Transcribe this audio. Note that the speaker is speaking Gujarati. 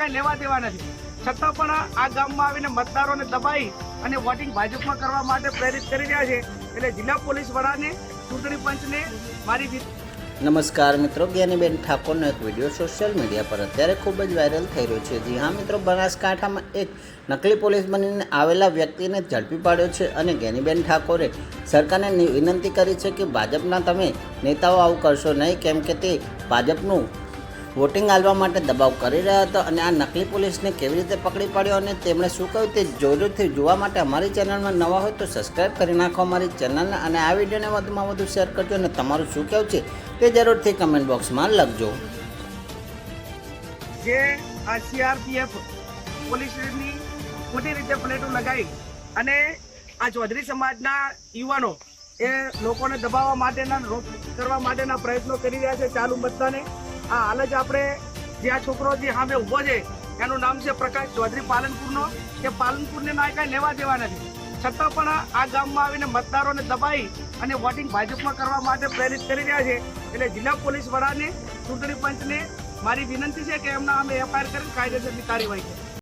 કઈ લેવા દેવા નથી. છતાં પણ આ ગામમાં આવીને મતદારોને દબાઈ અને વોટિંગ ભાજપમાં કરવા માટે પ્રેરિત કરી રહ્યા છે. એટલે જિલ્લા પોલીસ વડાને ચૂંટણી પંચને મારી નમસ્કાર મિત્રો, જ્ઞાનીબેન ઠાકોરનો એક વીડિયો સોશિયલ મીડિયા પર અત્યારે ખૂબ જ વાયરલ થઈ રહ્યો છે. જી હા મિત્રો, બનાસકાંઠામાં એક નકલી પોલીસ બનીને આવેલા વ્યક્તિને ઝડપી પાડ્યો છે અને જ્ઞાનીબેન ઠાકોરે સરકારને વિનંતી કરી છે કે ભાજપના તમે નેતાઓ આવું કરશો નહીં, કેમ કે તે ભાજપનું વોટિંગ આલવા માટે દબાવ કરી રહ્યા હતા અને આ નકલી પોલીસને કેવી રીતે પકડી પાડ્યો અને તેમણે શું કહ્યું તે જરૂરથી જોવા માટે અમારી ચેનલમાં નવા હોય તો સબસ્ક્રાઈબ કરી નાખો, અમારી ચેનલને અને આ વિડીયોને વધુમાં વધુ શેર કરજો અને તમારું શું કહેવું છે તે જરૂરથી કમેન્ટ બોક્સમાં લખજો. જે આ સીઆરપીએફ પોલીસની ખોટી રીતે પ્લેટો લગાવી અને આ ચૌધરી સમાજના યુવાનો એ લોકોને દબાવવા માટેના રોક કરવા માટેના પ્રયત્નો કરી રહ્યા છે ચાલુ મતદાને. આ હાલ જ આપણે જે આ છોકરો જે સામે ઊભો છે, એનું નામ છે પ્રકાશ ચૌધરી પાલનપુરનો. કે પાલનપુરને ના કાંઈ લેવા દેવા નથી છતાં પણ આ ગામમાં આવીને મતદારોને દબાઈ અને વોટિંગ ભાજપમાં કરવા માટે પ્રેરિત કરી રહ્યા છે. એટલે જિલ્લા પોલીસ વડાને ચૂંટણી પંચને મારી વિનંતી છે કે એમના અમે એફઆઈઆર કરીને કાયદેસરની કાર્યવાહી કરીએ.